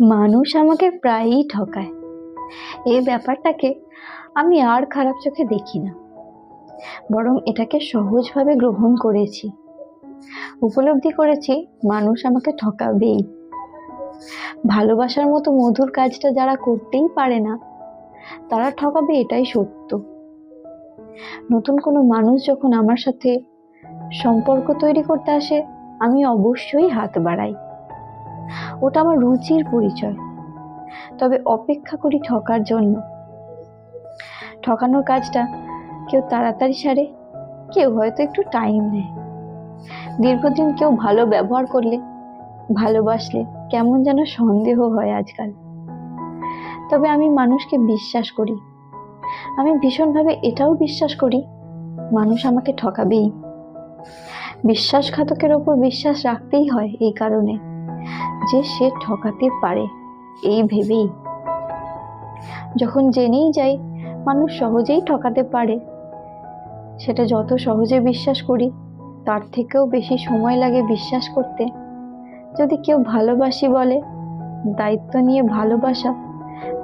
মানুষ আমাকে প্রায়ই ঠকায়। এই ব্যাপারটাকে আমি আর খারাপ চোখে দেখি না। বরং এটাকে সহজভাবে গ্রহণ করেছি। উপলব্ধি করেছি, মানুষ আমাকে ঠকাবেই। ভালোবাসার মতো মধুর কাজটা যারা করতেই পারে না, তারা ঠকাবে এটাই সত্য। নতুন কোনো মানুষ যখন আমার সাথে সম্পর্ক তৈরি করতে আসে, আমি অবশ্যই হাত বাড়াই। ওটা আমার রুচির পরিচয়। তবে অপেক্ষা করি ঠকার জন্য। ঠকানোর কাজটা কেউ তাড়াতাড়ি সারে, কেউ হয়তো একটু টাইম নেয়। দীর্ঘদিন কেউ ভালো ব্যবহার করলে, ভালোবাসলে কেমন যেন সন্দেহ হয় আজকাল। তবে আমি মানুষকে বিশ্বাস করি। আমি ভীষণভাবে এটাও বিশ্বাস করি, মানুষ আমাকে ঠকাবেই। বিশ্বাসঘাতকের ওপর বিশ্বাস রাখতেই হয় এই কারণে। যে সে ঠকাতে পারে, এই ভেবেই। যখন জেনেই যাই, মানুষ সহজেই ঠকাতে পারে। সেটা যত সহজে বিশ্বাস করি, তার থেকেও বেশি সময় লাগে বিশ্বাস করতে। যদি কেউ ভালোবাসি বলে, দায়িত্ব নিয়ে ভালোবাসা,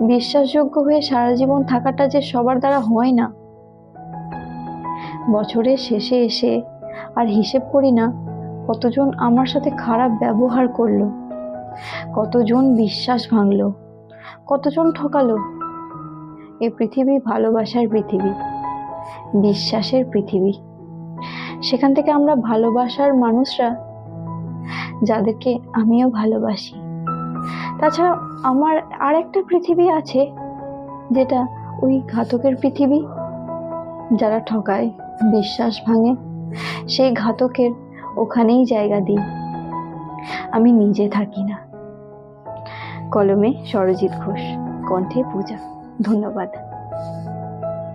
বিশ্বাসযোগ্য হয়ে সারা জীবন থাকাটা যে সবার দ্বারা হয় না। বছরের শেষে এসে আর হিসেব করি না কতজন আমার সাথে খারাপ ব্যবহার করল। কতজন বিশ্বাস ভাঙলো, কতজন ঠকালো। এ পৃথিবী ভালোবাসার পৃথিবী, বিশ্বাসের পৃথিবী। সেখান থেকে আমরা ভালোবাসার মানুষরা, যাদেরকে আমিও ভালোবাসি। তাছাড়া আমার আর একটা পৃথিবী আছে, যেটা ওই ঘাতকের পৃথিবী, যারা ঠকায়, বিশ্বাস ভাঙে, সেই ঘাতকের ওখানেই জায়গা দিই। আমি নিজে থাকি না। কলমে সরজিৎ ঘোষ কণ্ঠে পূজা। ধন্যবাদ।